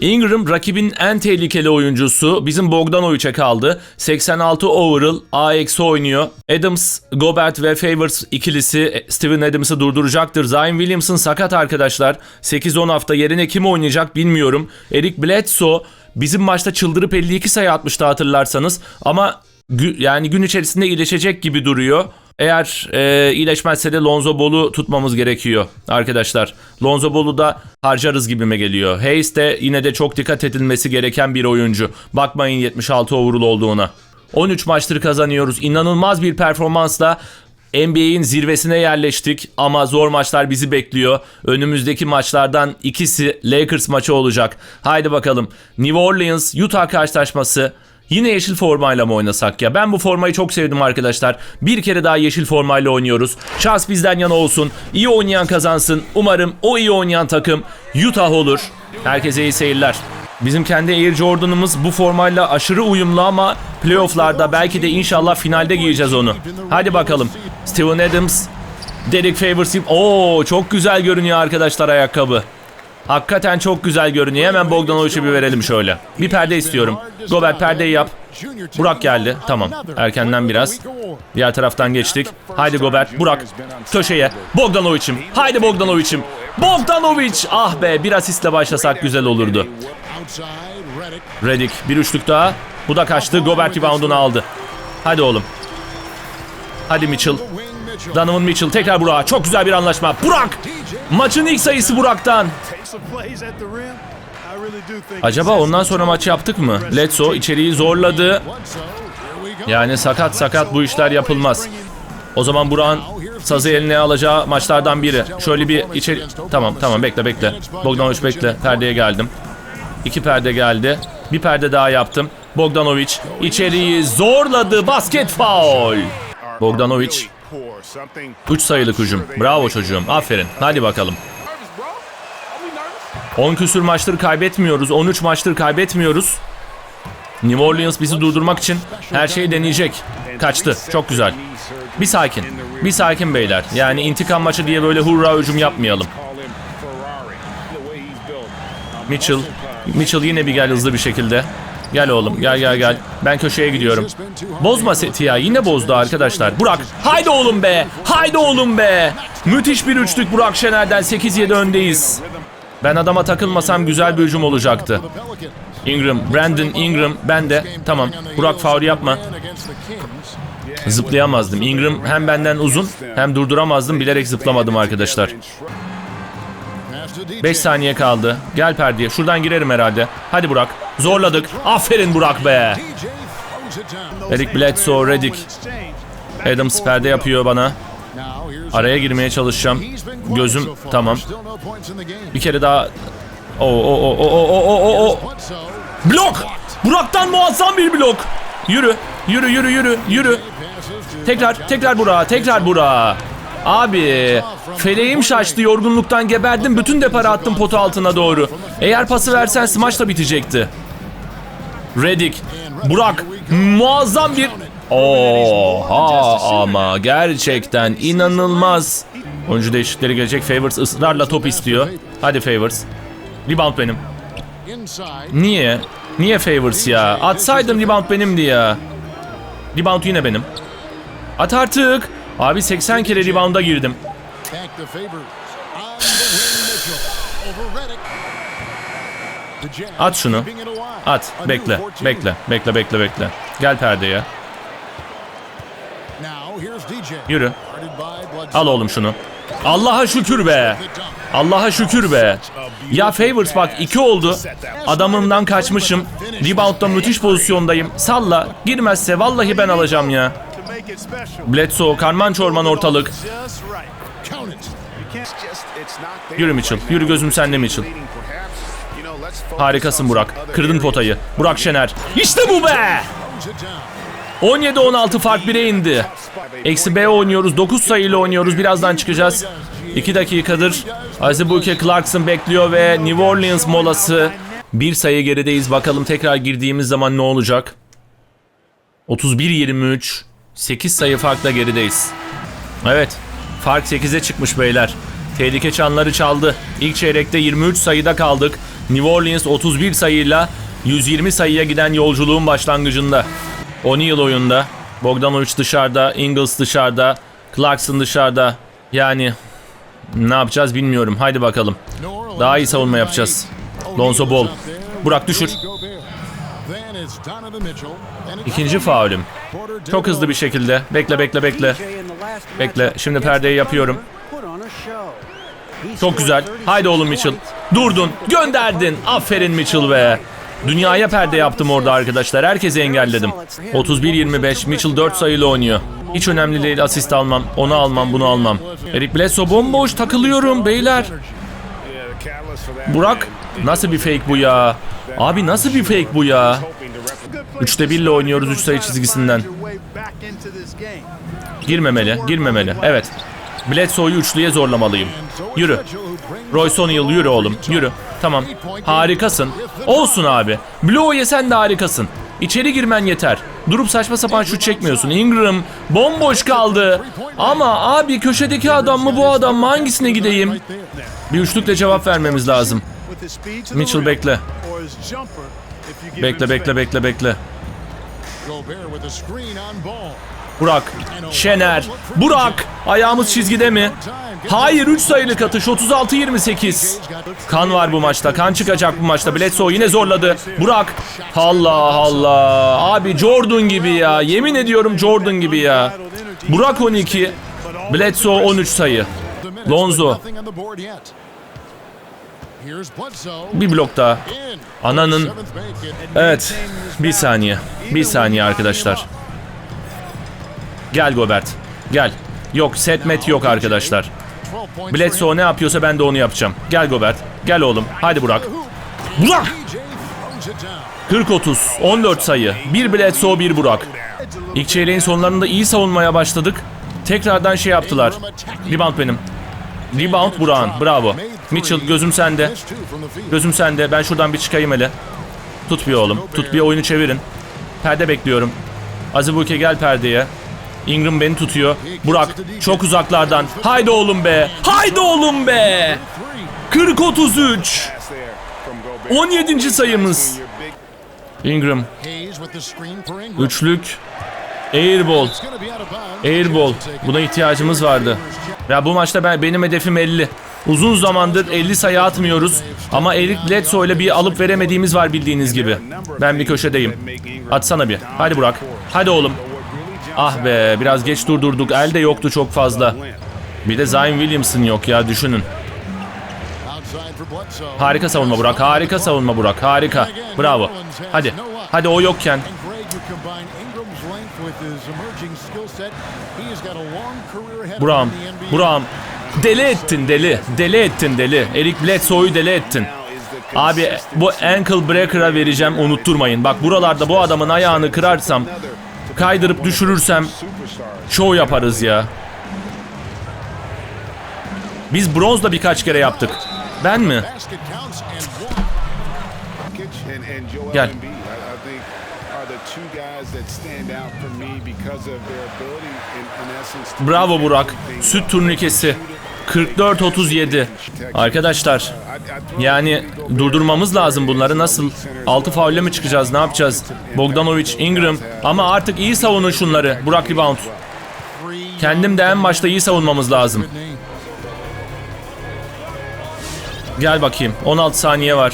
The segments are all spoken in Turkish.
Ingram rakibin en tehlikeli oyuncusu. Bizim Bogdanovic'e kaldı. 86 overall AX'e oynuyor. Adams, Gobert ve Favors ikilisi e, Steven Adams'ı durduracaktır. Zion Williamson sakat arkadaşlar. 8-10 hafta yerine kim oynayacak bilmiyorum. Eric Bledsoe bizim maçta çıldırıp 52 sayı atmıştı hatırlarsanız. Ama gü- yani gün içerisinde iyileşecek gibi duruyor. Eğer e, iyileşmezse de Lonzo Ball'u tutmamız gerekiyor arkadaşlar. Lonzo Ball'u da harcarız gibime geliyor. Hayes de yine de çok dikkat edilmesi gereken bir oyuncu. Bakmayın 76 overall olduğuna. 13 maçtır kazanıyoruz. İnanılmaz bir performansla NBA'in zirvesine yerleştik ama zor maçlar bizi bekliyor. Önümüzdeki maçlardan ikisi Lakers maçı olacak. Haydi bakalım. New Orleans Utah karşılaşması. Yine yeşil formayla mı oynasak ya? Ben bu formayı çok sevdim arkadaşlar. Bir kere daha yeşil formayla oynuyoruz. Şans bizden yana olsun. İyi oynayan kazansın. Umarım o iyi oynayan takım Utah olur. Herkese iyi seyirler. Bizim kendi Air Jordan'ımız bu formayla aşırı uyumlu ama playofflarda belki de inşallah finalde giyeceğiz onu. Hadi bakalım. Steven Adams, Derek Favors. Oo çok güzel görünüyor arkadaşlar ayakkabı. Hakikaten çok güzel görünüyor. Hemen Bogdanovic'e bir verelim şöyle. Bir perde istiyorum. Gobert perdeyi yap. Burak geldi. Tamam. Erkenden biraz. Diğer taraftan geçtik. Haydi Gobert. Burak. Köşeye. Bogdanovic'im. Haydi Bogdanovic'im. Bogdanovic. Ah be bir asistle başlasak güzel olurdu. Redick bir üçlük daha. Bu da kaçtı. Gobert reboundunu aldı. Hadi oğlum. Hadi Mitchell. Donovan Mitchell tekrar Burak'a. Çok güzel bir anlaşma. Burak! Maçın ilk sayısı Burak'tan. Acaba ondan sonra maç yaptık mı? Letso içeriği zorladı. Yani sakat sakat bu işler yapılmaz. O zaman Burak'ın sazı eline alacağı maçlardan biri. Şöyle bir içeri... Tamam tamam bekle bekle. Bogdanovic bekle. Perdeye geldim. İki perde geldi. Bir perde daha yaptım. Bogdanovic içeriği zorladı. Basket foul. Bogdanovic 3 sayılık hücum. Bravo çocuğum. Aferin. Hadi bakalım. 10 küsür maçtır kaybetmiyoruz. 13 maçtır kaybetmiyoruz. New Orleans bizi durdurmak için her şeyi deneyecek. Kaçtı. Çok güzel. Bir sakin. Bir sakin beyler. Yani intikam maçı diye böyle hurra hücum yapmayalım. Mitchell. Mitchell yine bir gel hızlı bir şekilde. Gel oğlum gel gel gel. Ben köşeye gidiyorum. Bozma seti ya. Yine bozdu arkadaşlar. Burak. Haydi oğlum be. Haydi oğlum be. Müthiş bir üçlük Burak Şener'den 8-7 öndeyiz. Ben adama takılmasam güzel bir hücum olacaktı. Ingram, Brandon Ingram, ben de. Tamam, Burak faul yapma. Zıplayamazdım. Ingram hem benden uzun hem durduramazdım. Bilerek zıplamadım arkadaşlar. 5 saniye kaldı. Gel perdeye. Şuradan girerim herhalde. Hadi Burak. Zorladık. Aferin Burak be. Eric Bledsoe, Redick. Adams perde yapıyor bana. Araya girmeye çalışacağım. Gözüm tamam. Bir kere daha. O o o o o o o o. Blok! Burak'tan muazzam bir blok. Yürü, yürü, yürü, yürü, yürü. Tekrar, tekrar Burak'a, tekrar Burak'a. Abi, feleğim şaştı, yorgunluktan geberdim. Bütün depara attım potu altına doğru. Eğer pası versen smaç da bitecekti. Redick, Burak, muazzam bir... Oha ama gerçekten inanılmaz. Oyuncu değişiklikleri gelecek. Favors ısrarla top istiyor. Hadi Favors. Rebound benim. Niye? Niye Favors ya? Atsaydın rebound benimdi ya. Rebound yine benim. At artık. Abi 80 kere rebound'a girdim. At şunu. At. Bekle. Bekle. Bekle bekle bekle. Gel perdeye. Yürü. Al oğlum şunu. Allah'a şükür be. Allah'a şükür be. Ya Favors bak iki oldu. Adamımdan kaçmışım. Rebound'da müthiş pozisyondayım. Salla. Girmezse vallahi ben alacağım ya. Bledsoe, karman çorman ortalık. Yürü Mitchell. Yürü gözüm sende Mitchell. Harikasın Burak. Kırdın potayı. Burak Şener. İşte bu be! 17-16 fark 1'e indi. Eksi B oynuyoruz. 9 sayıyla oynuyoruz. Birazdan çıkacağız. 2 dakikadır Azibuke Clarkson bekliyor ve New Orleans molası. Bir sayı gerideyiz. Bakalım tekrar girdiğimiz zaman ne olacak? 31-23. 8 sayı farkla gerideyiz. Evet. Fark 8'e çıkmış beyler. Tehlike çanları çaldı. İlk çeyrekte 23 sayıda kaldık. New Orleans 31 sayıyla 120 sayıya giden yolculuğun başlangıcında. O'Neal oyunda. Bogdanovic dışarıda. Ingles dışarıda. Clarkson dışarıda. Yani ne yapacağız bilmiyorum. Haydi bakalım. Daha iyi savunma yapacağız. Lonzo Ball. Burak düşür. İkinci faulüm. Çok hızlı bir şekilde. Bekle bekle bekle. Bekle. Şimdi perdeyi yapıyorum. Çok güzel. Haydi oğlum Mitchell. Durdun. Gönderdin. Aferin Mitchell be. Dünyaya perde yaptım orada arkadaşlar. Herkesi engelledim. 31-25. Mitchell 4 sayılı oynuyor. Hiç önemli değil asist almam. Onu almam bunu almam. Eric Bledsoe bomboş takılıyorum beyler. Burak nasıl bir fake bu ya? Abi nasıl bir fake bu ya? Üçte birle oynuyoruz 3 sayı çizgisinden. Girmemeli, girmemeli. Evet. Bledsoe'yu üçlüye zorlamalıyım. Yürü. Royce O'Neal yürü oğlum, yürü. Tamam. Harikasın. Olsun abi. Blow sen de harikasın. İçeri girmen yeter. Durup saçma sapan şut çekmiyorsun. Ingram bomboş kaldı. Ama abi köşedeki adam mı bu adam mı hangisine gideyim? Bir üçlükle cevap vermemiz lazım. Mitchell bekle. Bekle bekle bekle bekle. Burak, Şener, Burak. Ayağımız çizgide mi? Hayır 3 sayılık atış 36-28. Kan var bu maçta. Kan çıkacak bu maçta. Bledsoe yine zorladı. Burak. Allah Allah. Abi Jordan gibi ya. Yemin ediyorum Jordan gibi ya. Burak 12. Bledsoe 13 sayı. Lonzo. Bir blok daha. Ananın. Evet. Bir saniye. Bir saniye arkadaşlar. Gel Gobert. Gel. Yok set met yok arkadaşlar. Bledsoe ne yapıyorsa ben de onu yapacağım. Gel Gobert. Gel oğlum. Hadi Burak. Burak! 40-30. 14 sayı. Bir Bledsoe bir Burak. İlk çeyreğin sonlarında iyi savunmaya başladık. Tekrardan şey yaptılar. Rebound benim. Rebound Burak'ın. Bravo. Mitchell gözüm sende. Gözüm sende. Ben şuradan bir çıkayım hele. Tut bir oğlum. Tut bir oyunu çevirin. Perde bekliyorum. Azibuke gel perdeye. Ingram beni tutuyor. Burak çok uzaklardan. Haydi oğlum be. Haydi oğlum be. 40-33. 17. sayımız. Ingram. Üçlük. Airball. Airball. Buna ihtiyacımız vardı. Ya bu maçta ben benim hedefim 50. Uzun zamandır 50 sayı atmıyoruz. Ama Eric Bledsoe ile bir alıp veremediğimiz var bildiğiniz gibi. Ben bir köşedeyim. Atsana bir. Hadi Burak. Hadi oğlum. Ah be biraz geç durdurduk. El de yoktu çok fazla. Bir de Zion Williamson yok ya düşünün. Harika savunma Burak. Harika savunma Burak. Harika. Bravo. Hadi. Hadi o yokken. Buram. Buram. Deli ettin deli. Deli ettin deli. Eric Bledsoe'yu deli ettin. Abi bu ankle breaker'a vereceğim unutturmayın. Bak buralarda bu adamın ayağını kırarsam kaydırıp düşürürsem show yaparız ya. Biz bronzla birkaç kere yaptık. Ben mi? Gel. Bravo Burak. Süt turnikesi. 44-37. Arkadaşlar yani durdurmamız lazım bunları. Nasıl? 6 faulle mi çıkacağız? Ne yapacağız? Bogdanovic, Ingram. Ama artık iyi savunun şunları. Burak rebound. Kendim de en başta iyi savunmamız lazım. Gel bakayım. 16 saniye var.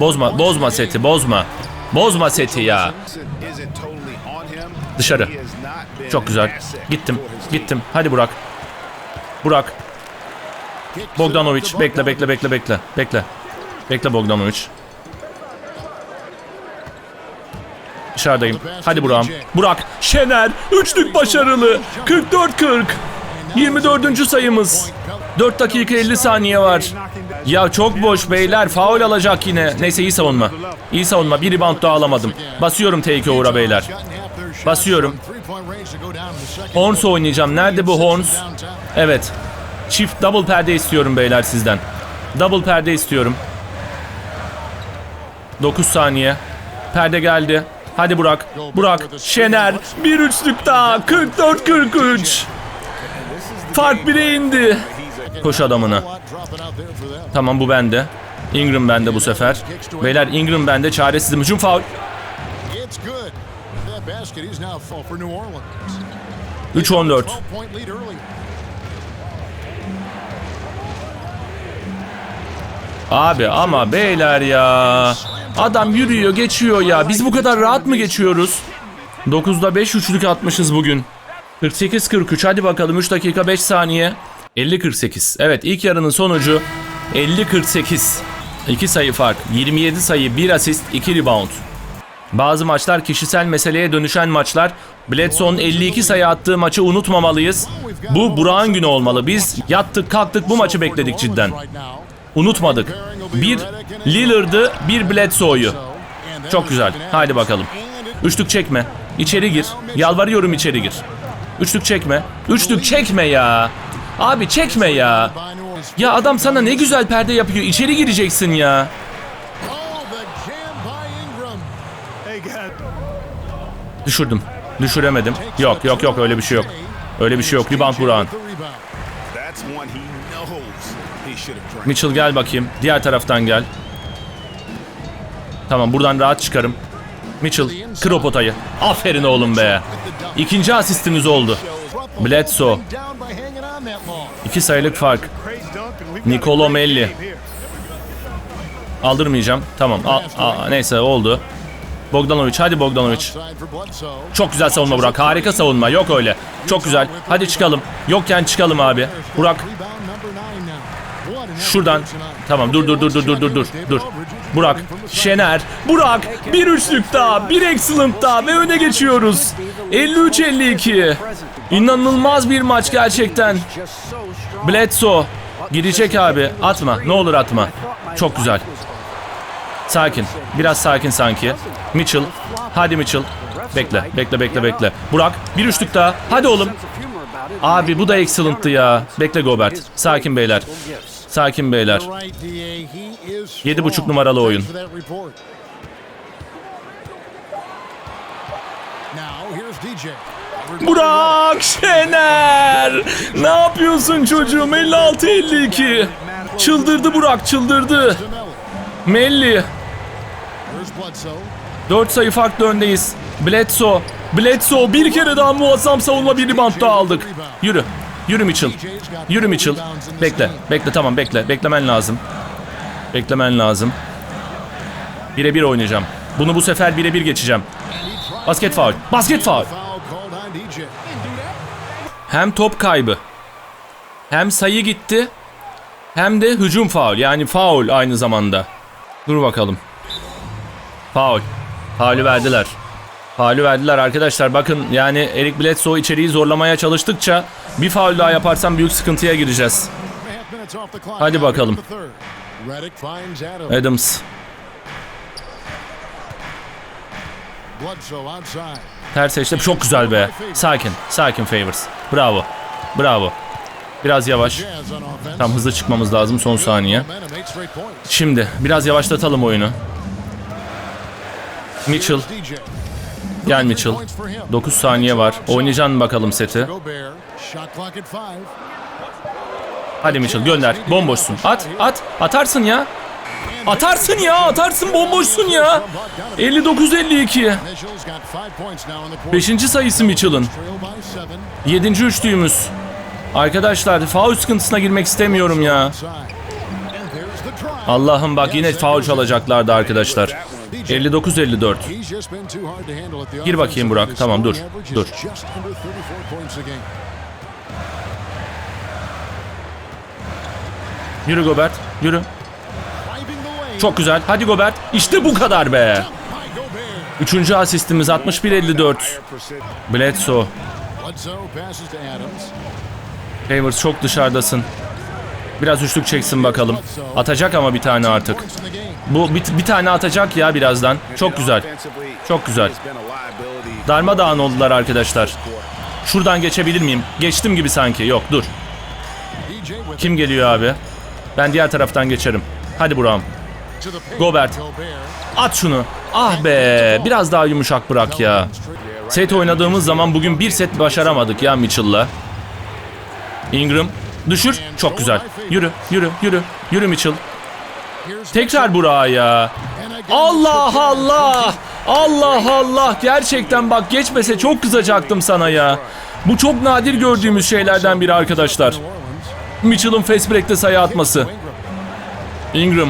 Bozma, bozma seti, bozma. Bozma seti ya. Dışarı. Çok güzel. Gittim, gittim. Hadi Burak. Burak. Bogdanovic. Bekle, bekle, bekle, bekle. Bekle. Bekle Bogdanovic. Dışarıdayım. Hadi Burak'ım. Burak. Şener. Üçlük başarılı. 44-40. 24. sayımız. 4 dakika 50 saniye var. Ya çok boş beyler. Faul alacak yine. Neyse iyi savunma. İyi savunma. Bir rebound daha alamadım. Basıyorum takeover'a beyler. Basıyorum. Horns oynayacağım. Nerede bu Horns? Evet. Çift double perde istiyorum beyler sizden. Double perde istiyorum. 9 saniye. Perde geldi. Hadi Burak. Burak. Şener. Bir üçlük daha. 44-43. Fark bire indi. Koş adamına. Tamam bu bende. Ingram bende bu sefer. Beyler Ingram bende çaresizim. Hücum faul. It's good. That basket is now full for New Orleans. 3-14. 12 point lead early. Abi ama beyler ya. Adam yürüyor geçiyor ya. Biz bu kadar rahat mı geçiyoruz? 9'da 5 üçlük atmışız bugün. 48-43 hadi bakalım 3 dakika 5 saniye. 50-48. Evet ilk yarının sonucu 50-48. 2 sayı fark. 27 sayı 1 asist 2 rebound. Bazı maçlar kişisel meseleye dönüşen maçlar. Bledsoe'nun 52 sayı attığı maçı unutmamalıyız. Bu Burak'ın günü olmalı. Biz yattık kalktık bu maçı bekledik cidden. Unutmadık. Bir Lillard'ı, bir Bledsoe'yu. Çok güzel. Haydi bakalım. Üçlük çekme. İçeri gir. Yalvarıyorum içeri gir. Üçlük çekme. Üçlük çekme ya. Abi çekme ya. Ya adam sana ne güzel perde yapıyor. İçeri gireceksin ya. Düşürdüm. Düşüremedim. Yok yok yok öyle bir şey yok. Öyle bir şey yok. Rebound Burak'ın. Mitchell gel bakayım. Diğer taraftan gel. Tamam buradan rahat çıkarım. Mitchell kır o potayı. Aferin oğlum be. İkinci asistimiz oldu. Bledsoe. İki sayılık fark. Nicolo Melli. Aldırmayacağım. Tamam. A- a- neyse oldu. Bogdanovic hadi Bogdanovic. Çok güzel savunma Burak. Harika savunma. Yok öyle. Çok güzel. Hadi çıkalım. Yokken çıkalım abi. Burak şuradan. Tamam dur dur dur dur dur dur dur. Dur. Burak, Şener, Burak bir üçlük daha, bir excellent daha ve öne geçiyoruz. 53-52. İnanılmaz bir maç gerçekten. Bledsoe girecek abi. Atma. Ne olur atma. Çok güzel. Sakin. Biraz sakin sanki. Mitchell. Hadi Mitchell. Bekle. Bekle bekle bekle. Burak bir üçlük daha. Hadi oğlum. Abi bu da excellent'tı ya. Bekle Gobert. Sakin beyler. Sakin beyler. Right, DA, he is Yedi buçuk strong. numaralı oyun. Burak Şener! Ne yapıyorsun çocuğum? 56-52. Çıldırdı Burak çıldırdı. Melli. Here's Bledsoe. 4 sayı farklı öndeyiz. Bledsoe. Bledsoe bir kere daha muazzam savunma bir rebound daha aldık. Yürü. Yürü Mitchell. Yürü Mitchell. Bekle. Bekle tamam bekle. Beklemen lazım. Beklemen lazım. Birebir oynayacağım. Bunu bu sefer birebir geçeceğim. Basket faul. Basket faul. Hem top kaybı. Hem sayı gitti. Hem de hücum faul. Yani faul aynı zamanda. Dur bakalım. Faul. Faulü verdiler. Faulü verdiler arkadaşlar. Bakın yani Eric Bledsoe içeriği zorlamaya çalıştıkça bir faul daha yaparsam büyük sıkıntıya gireceğiz. Hadi bakalım. Adams. Ters eşlep çok güzel be. Sakin. Sakin Favors. Bravo. Bravo. Biraz yavaş. Tam hızlı çıkmamız lazım son saniye. Şimdi biraz yavaşlatalım oyunu. Mitchell. Gel Mitchell. 9 saniye var. Oynayacaksın bakalım seti. Hadi Mitchell gönder. Bomboşsun. At at. Atarsın ya. Atarsın ya. Atarsın bomboşsun ya. 59-52. Mitchell's got five points now in the quarter. Beşinci sayısı Mitchell'ın. Yedinci üçlüğümüz. Arkadaşlar faul sıkıntısına girmek istemiyorum ya. Allah'ım bak yine faul çalacaklardı arkadaşlar. 59-54. He's just been too hard to handle at the Gir bakayım Burak. Tamam, dur, dur. is just under 34 points a game. Yürü Gobert. Yürü. Çok güzel. Hadi Gobert. İşte bu kadar be. Üçüncü asistimiz 61-54. Bledsoe. Favors çok dışarıdasın. Biraz üçlük çeksin bakalım. Atacak ama bir tane artık. Bu bir, bir tane atacak ya birazdan. Çok güzel. Çok güzel. Darmadağın oldular arkadaşlar. Şuradan geçebilir miyim? Geçtim gibi sanki. Yok dur. Kim geliyor abi? Ben diğer taraftan geçerim. Hadi. Gobert. Gobert. At şunu. Ah be. Biraz daha yumuşak bırak ya. Set oynadığımız zaman bugün bir set başaramadık ya Mitchell'la. Ingram. Düşür. Çok güzel. Yürü, yürü, yürü. Yürü Mitchell. Tekrar Burak'a ya. And again, Allah Allah. Allah Allah. Gerçekten bak geçmese çok kızacaktım sana ya. Bu çok nadir gördüğümüz şeylerden biri arkadaşlar. Mitchell'ın fast break'te sayı atması. Ingram.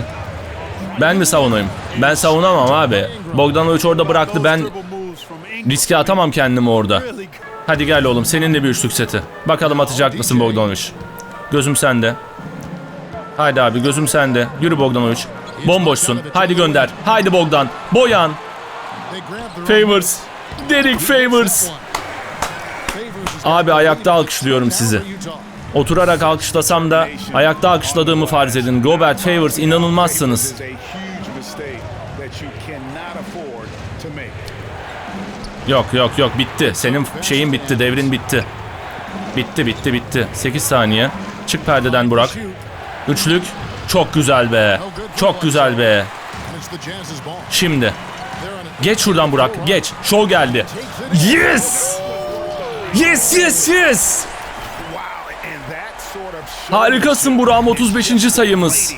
Ben mi savunayım? Ben savunamam abi. Bogdanovic orada bıraktı. Ben riske atamam kendimi orada. Hadi gel oğlum senin de bir üçlük seti. Bakalım atacak mısın Bogdanovic? Gözüm sende. Haydi abi gözüm sende. Yürü Bogdanovic. Bomboşsun. Haydi gönder. Haydi Bogdan. Boyan. Favors. Derek Favors. Abi ayakta alkışlıyorum sizi. Oturarak alkışlasam da ayakta alkışladığımı farz edin. Gobert Favors inanılmazsınız. Yok yok yok bitti. Senin şeyin bitti. Devrin bitti. Bitti bitti bitti. 8 saniye. Çık perdeden Burak. Üçlük. Çok güzel be. Çok güzel be. Şimdi. Geç şuradan Burak. Geç. Show geldi. Yes! Yes yes yes! Harikasın Burak'ım 35. sayımız.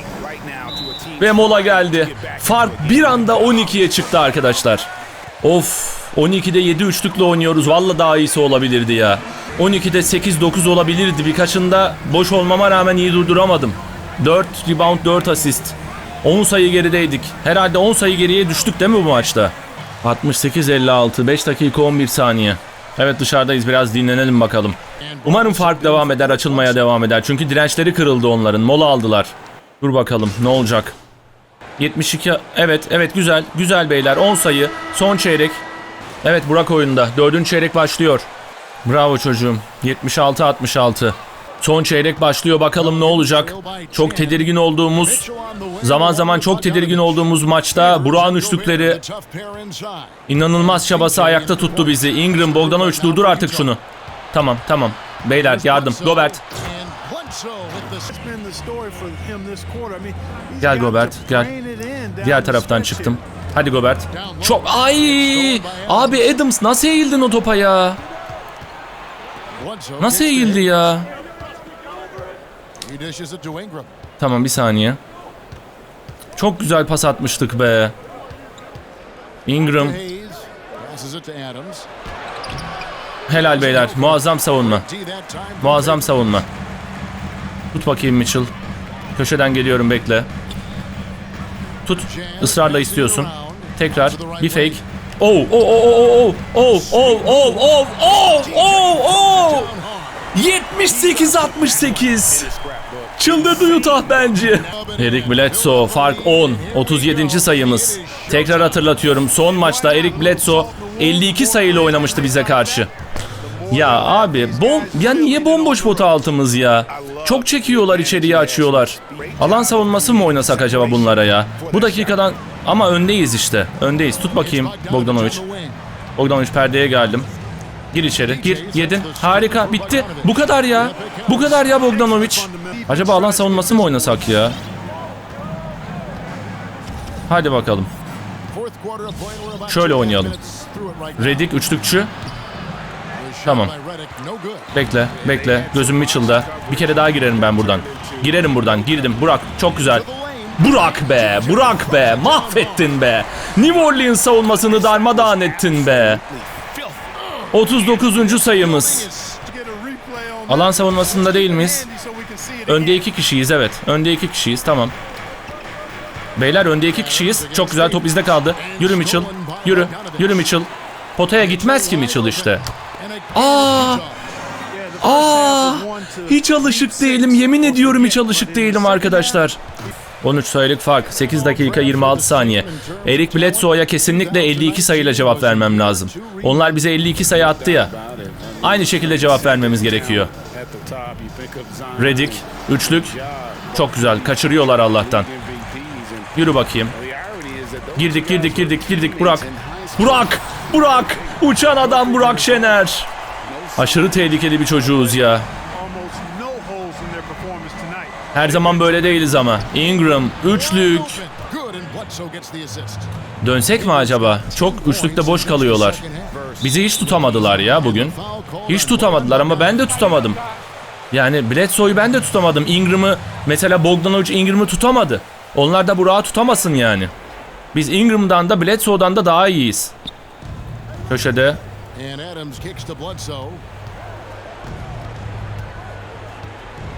Ve mola geldi. Fark bir anda 12'ye çıktı arkadaşlar. Of 12'de 7 üçlükle oynuyoruz. Valla daha iyisi olabilirdi ya. 12'de 8-9 olabilirdi. Birkaçında boş olmama rağmen iyi durduramadım. 4 rebound 4 asist. 10 sayı gerideydik. Herhalde 10 sayı geriye düştük değil mi bu maçta? 68-56 5 dakika 11 saniye. Evet dışarıdayız biraz dinlenelim bakalım. Umarım fark devam eder açılmaya devam eder. Çünkü dirençleri kırıldı onların. Mola aldılar. Dur bakalım ne olacak. 72 evet evet güzel güzel beyler 10 sayı son çeyrek. Evet Burak oyunda dördüncü çeyrek başlıyor. Bravo çocuğum 76-66. Son çeyrek başlıyor bakalım ne olacak. Çok tedirgin olduğumuz zaman zaman çok tedirgin olduğumuz maçta Burak'ın üçlükleri inanılmaz çabası ayakta tuttu bizi. Ingram Bogdanovic durdur artık şunu. Tamam tamam beyler yardım Gobert. Gel Gobert, gel. Diğer taraftan çıktım. Hadi Gobert. Çok ay abi Adams nasıl eğildin o topa ya? Nasıl eğildi ya? Tamam bir saniye. Çok güzel pas atmıştık be. Ingram helal beyler. Muazzam savunma. Muazzam savunma. Tut bakayım Mitchell. Köşeden geliyorum bekle. Tut. Israrla istiyorsun. Tekrar bir fake. Oh oh oh oh oh oh oh oh oh oh oh 78 68. Çıldırdı Utah bence. Eric Bledsoe fark 10. 37. sayımız. Tekrar hatırlatıyorum. Son maçta Eric Bledsoe 52 sayıyla oynamıştı bize karşı. Ya abi bom ya niye bomboş pota altımız ya? Çok çekiyorlar içeriye açıyorlar. Alan savunması mı oynasak acaba bunlara ya? Bu dakikadan ama öndeyiz işte. Öndeyiz. Tut bakayım Bogdanovic. Bogdanovic perdeye geldim. Gir içeri. Gir. Yedin. Harika. Bitti. Bu kadar ya. Bu kadar ya Bogdanovic. Acaba alan savunması mı oynasak ya? Hadi bakalım. Şöyle oynayalım. Redick üçlükçü. Tamam. Bekle, bekle. Gözüm Mitchell'da. Bir kere daha girerim ben buradan. Girerim buradan. Girdim. Burak çok güzel. Burak be, Burak be. Mahvettin be. New Orleans savunmasını darmadağın ettin be. 39. sayımız. Alan savunmasında değil miyiz? Önde iki kişiyiz evet. Önde iki kişiyiz tamam. Beyler önde iki kişiyiz. Çok güzel top bizde kaldı. Yürü Mitchell. Yürü. Yürü Mitchell. Potaya gitmez ki Mitchell işte. Aa! Aa! Hiç alışık değilim. Yemin ediyorum hiç alışık değilim arkadaşlar. 13 sayılık fark. 8 dakika 26 saniye. Eric Bledsoe'ya kesinlikle 52 sayıyla cevap vermem lazım. Onlar bize 52 sayı attı ya. Aynı şekilde cevap vermemiz gerekiyor. Redik, üçlük. Çok güzel. Kaçırıyorlar Allah'tan. Yürü bakayım. Girdik, girdik, girdik, girdik. Burak. Burak! Burak! Uçan adam Burak Şener. Aşırı tehlikeli bir çocuğuz ya. Her zaman böyle değiliz ama. Ingram, üçlük. Dönsek mi acaba? Çok üçlükte boş kalıyorlar. Bizi hiç tutamadılar ya bugün. Hiç tutamadılar ama ben de tutamadım. Yani Bledsoe'yu ben de tutamadım. Ingram'ı mesela Bogdanovic Ingram'ı tutamadı. Onlar da Burak'ı tutamasın yani. Biz Ingram'dan da Bledsoe'dan da daha iyiyiz. Köşede.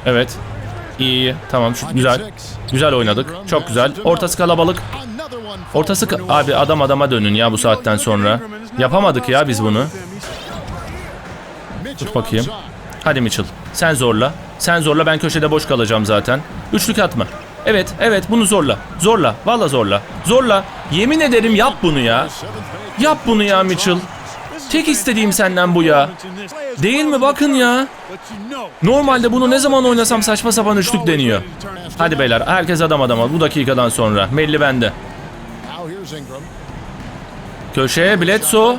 Evet. İyi. Tamam şu, güzel. Güzel oynadık. Çok güzel. Ortası kalabalık. Ortası ka- abi adam adama dönün ya bu saatten sonra. Yapamadık ya biz bunu. Tut bakayım. Hadi Mitchell. Sen zorla. Sen zorla ben köşede boş kalacağım zaten. Üçlük atma. Evet evet bunu zorla. Zorla. Valla zorla. Zorla. Yemin ederim yap bunu ya. Yap bunu ya Mitchell. Tek istediğim senden bu ya. Değil mi bakın ya. Normalde bunu ne zaman oynasam saçma sapan üçlük deniyor. Hadi beyler herkes adam adama bu dakikadan sonra. Melli bende. Köşeye Bledsoe.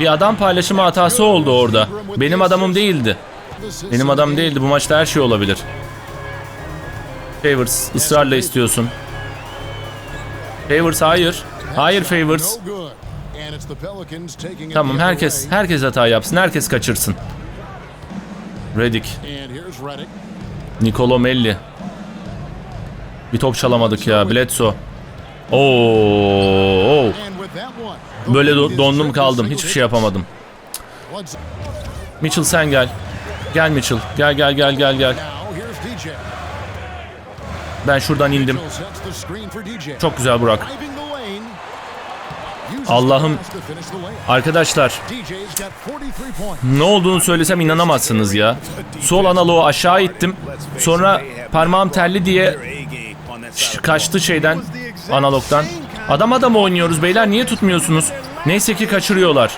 Bir adam paylaşımı hatası oldu orada. Benim adamım değildi. Benim adam değildi. Bu maçta her şey olabilir. Favors ısrarla istiyorsun. Favors hayır. Hayır Favors. Tamam herkes herkes hata yapsın. Herkes kaçırsın. Redick. Nicolo Melli. Bir top çalamadık ya. Bledsoe. Oo. Böyle do- dondum kaldım. Hiçbir şey yapamadım. Mitchell sen gel. Gel Mitchell. Gel gel gel gel gel. Ben şuradan indim. Çok güzel Burak. Allah'ım. Arkadaşlar DJ's got 43 points. ne olduğunu söylesem inanamazsınız ya. Sol analoğu aşağı ittim. Sonra parmağım terli diye kaçtı şeyden analogdan. Adam adam oynuyoruz beyler niye tutmuyorsunuz? Neyse ki kaçırıyorlar.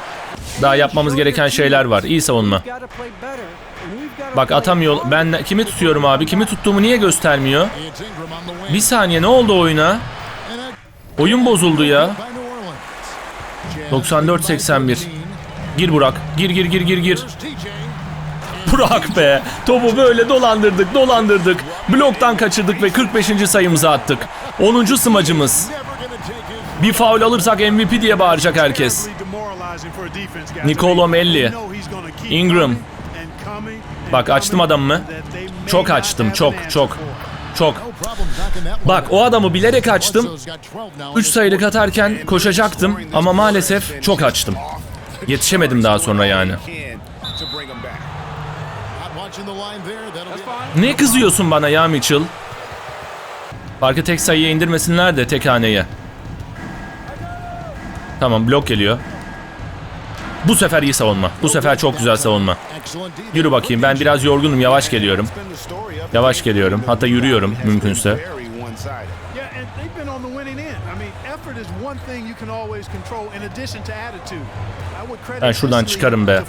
Daha yapmamız gereken şeyler var. İyi savunma. Bak atamıyor. Ben kimi tutuyorum abi? Kimi tuttuğumu niye göstermiyor? Bir saniye ne oldu oyuna? Oyun bozuldu ya. By New Orleans. 94-81. Gir Burak. Gir gir gir gir gir. Burak be. Topu böyle dolandırdık dolandırdık. Bloktan kaçırdık ve 45. sayımızı attık. 10. smacımız. Bir faul alırsak MVP diye bağıracak herkes. Nicolo Melli. Ingram. Bak açtım adamımı. Çok açtım çok çok. Çok. Bak o adamı bilerek açtım. Bledsoe's got 12 now. 3 sayılık atarken koşacaktım ama maalesef çok açtım. Yetişemedim daha sonra yani. Ne kızıyorsun bana ya Mitchell? Farkı tek sayıya indirmesinler de tek haneye. Tamam blok geliyor. Bu sefer iyi savunma. Bu sefer çok güzel savunma. Yürü bakayım ben biraz yorgunum yavaş geliyorum. Yavaş geliyorum. Hatta yürüyorum mümkünse. Ben şuradan çıkarım be.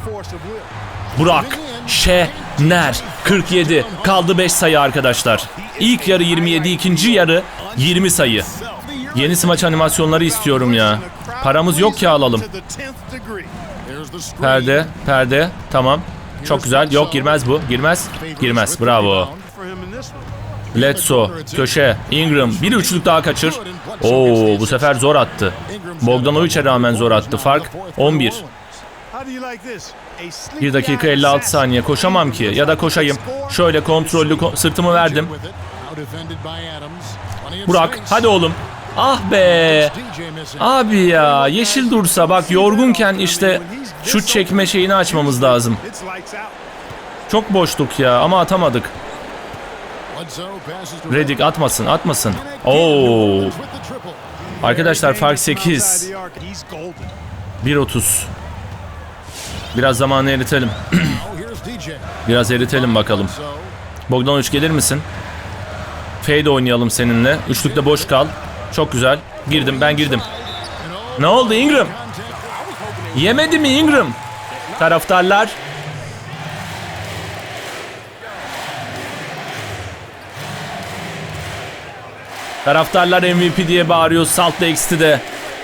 Burak Şener 47 kaldı 5 sayı arkadaşlar. İlk yarı 27 ikinci yarı 20 sayı. Yeni smaç animasyonları istiyorum ya. Paramız yok ki alalım. Perde perde tamam. Çok güzel yok girmez bu girmez. Girmez bravo. Bledsoe köşe Ingram bir üçlük daha kaçır. Oo bu sefer zor attı. Bogdanovic'e rağmen zor attı. Fark 11. How do you like this? A sleek 1 dakika guy 56 assassin. saniye koşamam ki ya da koşayım. Şöyle kontrollü ko- sırtımı verdim. Burak hadi oğlum. Ah be. Abi ya yeşil dursa bak yorgunken işte şut çekme şeyini açmamız lazım. Çok boşluk ya ama atamadık. Redick atmasın atmasın. Oo. Arkadaşlar fark Outside 8. the arc, He's golden. 1.30. Biraz zamanı eritelim. Biraz eritelim bakalım. So Bogdanovic gelir misin? Fade oynayalım seninle. Üçlükte boş kal. Çok güzel. Girdim ben girdim. Ne oldu Ingram? Yemedi mi Ingram? Taraftarlar. Taraftarlar MVP diye bağırıyor Salt Lake City'de.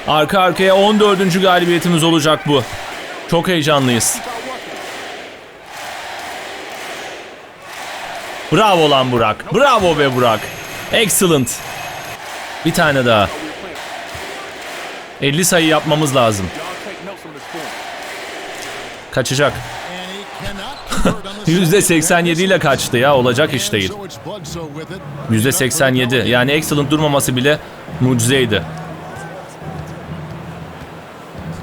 Arka arkaya 14. galibiyetimiz olacak bu. Çok heyecanlıyız. Bravo lan Burak. Bravo be Burak. Excellent. Bir tane daha. 50 sayı yapmamız lazım. Kaçacak. and he cannot convert on %87 ile kaçtı ya olacak iş değil. So it's Bledsoe with it. %87 yani excellent durmaması bile mucizeydi.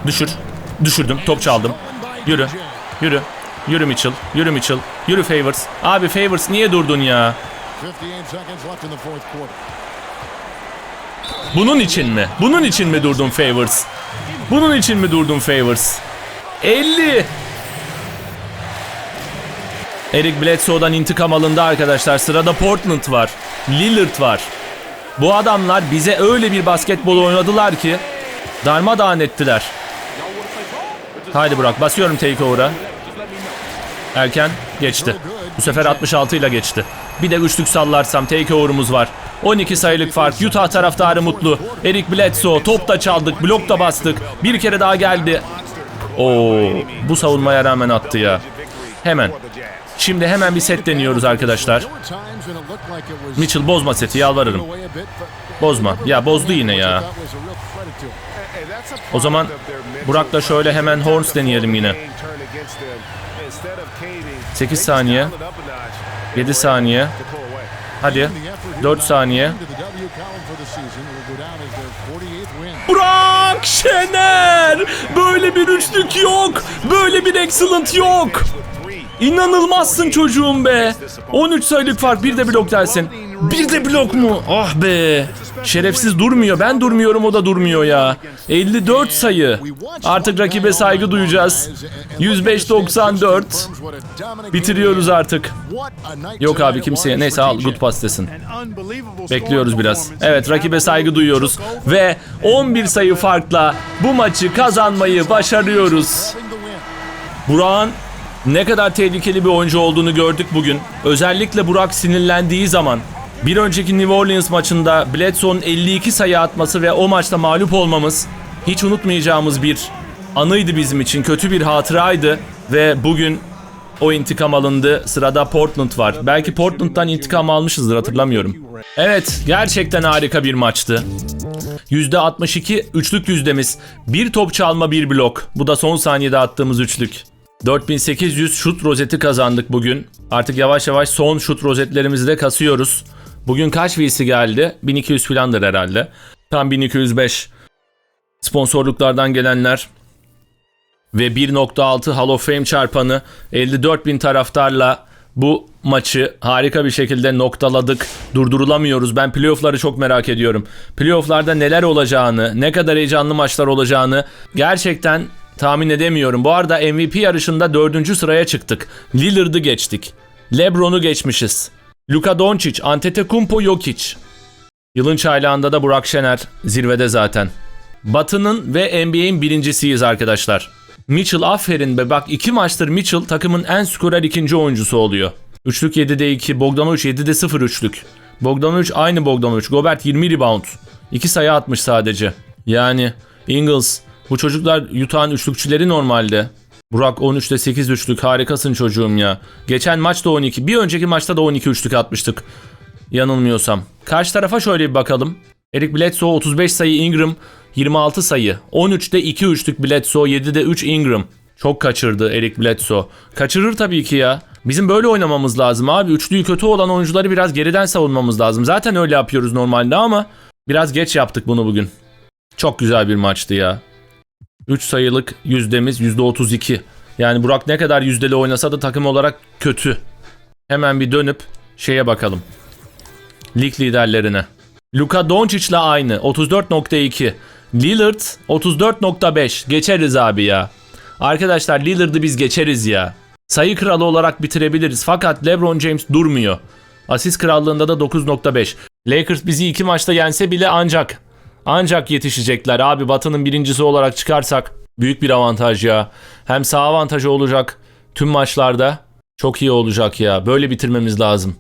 Düşür. Düşürdüm. Top çaldım. Yürü. Yürü. Yürü Mitchell. Yürü Mitchell. Yürü Favors. Abi Favors niye durdun ya? 58 seconds left in the fourth quarter. Bunun için mi? Bunun için mi durdun Favors? Bunun için mi durdun Favors? 50. Eric Bledsoe'dan intikam alındı arkadaşlar. Sırada Portland var. Lillard var. Bu adamlar bize öyle bir basketbol oynadılar ki darmadağın ettiler. Haydi Burak basıyorum takeover'a. Erken geçti. Bu sefer 66 ile geçti. Bir de üçlük sallarsam takeover'umuz var. 12 sayılık fark. Utah taraftarı mutlu. Eric Bledsoe top da çaldık, blok da bastık. Bir kere daha geldi. Oo, bu savunmaya rağmen attı ya. Hemen. Şimdi hemen bir set deniyoruz arkadaşlar. Mitchell bozma seti yalvarırım. Bozma. Ya bozdu yine ya. O zaman Burak'la şöyle hemen Horns deneyelim yine. 8 saniye. 7 saniye. Hadi. The effort here 4 saniye. into the W column for the season will go down as their 48th win. Burak Şener! Böyle bir üçlük yok. Böyle bir excellent yok. İnanılmazsın çocuğum be. 13 sayılık fark bir de blok dersin. Bir de blok mu? Ah be. Şerefsiz durmuyor. Ben durmuyorum o da durmuyor ya. 54 sayı. Artık rakibe saygı duyacağız. 105-94. Bitiriyoruz artık. Yok abi kimseye. Neyse al good pass desin. Bekliyoruz biraz. Evet rakibe saygı duyuyoruz. Ve 11 sayı farkla bu maçı kazanmayı başarıyoruz. Burak'ın ne kadar tehlikeli bir oyuncu olduğunu gördük bugün. Özellikle Burak sinirlendiği zaman bir önceki New Orleans maçında Bledsoe'nun 52 sayı atması ve o maçta mağlup olmamız hiç unutmayacağımız bir anıydı bizim için. Kötü bir hatıraydı ve bugün o intikam alındı. Sırada Portland var. Belki Portland'dan intikam almışızdır hatırlamıyorum. Evet gerçekten harika bir maçtı. %62 üçlük yüzdemiz. Bir top çalma bir blok. Bu da son saniyede attığımız üçlük. 4800 şut rozeti kazandık bugün. Artık yavaş yavaş son şut rozetlerimizi de kasıyoruz. Bugün kaç VC geldi? 1200 filandır herhalde. Tam 1205. Sponsorluklardan gelenler ve 1.6 Hall of Fame çarpanı 54 bin taraftarla bu maçı harika bir şekilde noktaladık. Durdurulamıyoruz. Ben playoff'ları çok merak ediyorum. Playoff'larda neler olacağını, ne kadar heyecanlı maçlar olacağını gerçekten tahmin edemiyorum. Bu arada MVP yarışında dördüncü sıraya çıktık. Lillard'ı geçtik. LeBron'u geçmişiz. Luka Doncic, Antetokounmpo Jokic. Yılın çaylağında da Burak Şener zirvede zaten. Batı'nın ve NBA'in birincisiyiz arkadaşlar. Mitchell aferin be bak iki maçtır Mitchell takımın en skorer ikinci oyuncusu oluyor. Üçlük 7'de 2, Bogdanovic 7'de 0 üçlük. Bogdanovic aynı Bogdanovic, Gobert 20 rebound. 2 sayı atmış sadece. Yani Ingles bu çocuklar Utah'ın üçlükçüleri normalde. Burak 13'te 8 üçlük harikasın çocuğum ya. Geçen maçta 12, bir önceki maçta da 12 üçlük atmıştık. Yanılmıyorsam. Karşı tarafa şöyle bir bakalım. Eric Bledsoe 35 sayı Ingram 26 sayı. 13'te 2 üçlük Bledsoe 7'de 3 Ingram. Çok kaçırdı Eric Bledsoe. Kaçırır tabii ki ya. Bizim böyle oynamamız lazım abi. Üçlüyü kötü olan oyuncuları biraz geriden savunmamız lazım. Zaten öyle yapıyoruz normalde ama biraz geç yaptık bunu bugün. Çok güzel bir maçtı ya. 3 sayılık yüzdemiz %32. Yani Burak ne kadar yüzdeli oynasa da takım olarak kötü. Hemen bir dönüp şeye bakalım. Lig liderlerine. Luka Doncic'le aynı 34.2. Lillard 34.5. Geçeriz abi ya. Arkadaşlar Lillard'ı biz geçeriz ya. Sayı kralı olarak bitirebiliriz fakat LeBron James durmuyor. Asist krallığında da 9.5. Lakers bizi iki maçta yense bile ancak ancak yetişecekler abi Batı'nın birincisi olarak çıkarsak büyük bir avantaj ya. Hem sağ avantajı olacak tüm maçlarda. Çok iyi olacak ya. Böyle bitirmemiz lazım.